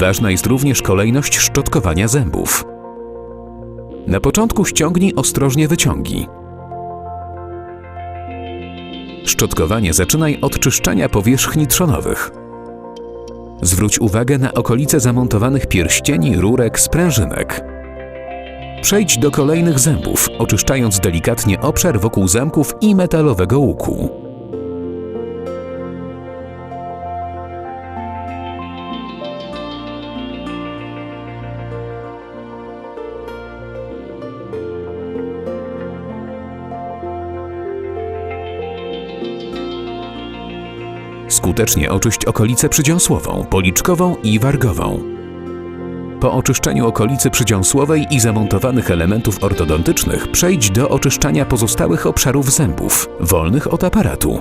Ważna jest również kolejność szczotkowania zębów. Na początku ściągnij ostrożnie wyciągi. Szczotkowanie zaczynaj od czyszczenia powierzchni trzonowych. Zwróć uwagę na okolice zamontowanych pierścieni, rurek, sprężynek. Przejdź do kolejnych zębów, oczyszczając delikatnie obszar wokół zamków i metalowego łuku. Skutecznie oczyść okolicę przydziąsłową, policzkową i wargową. Po oczyszczeniu okolicy przydziąsłowej i zamontowanych elementów ortodontycznych przejdź do oczyszczania pozostałych obszarów zębów, wolnych od aparatu.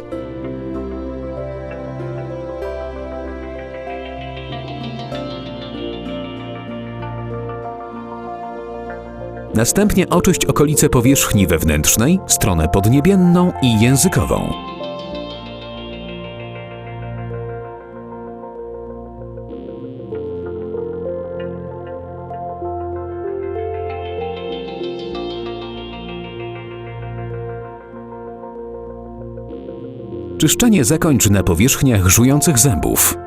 Następnie oczyść okolice powierzchni wewnętrznej, stronę podniebienną i językową. Czyszczenie zakończ na powierzchniach żujących zębów.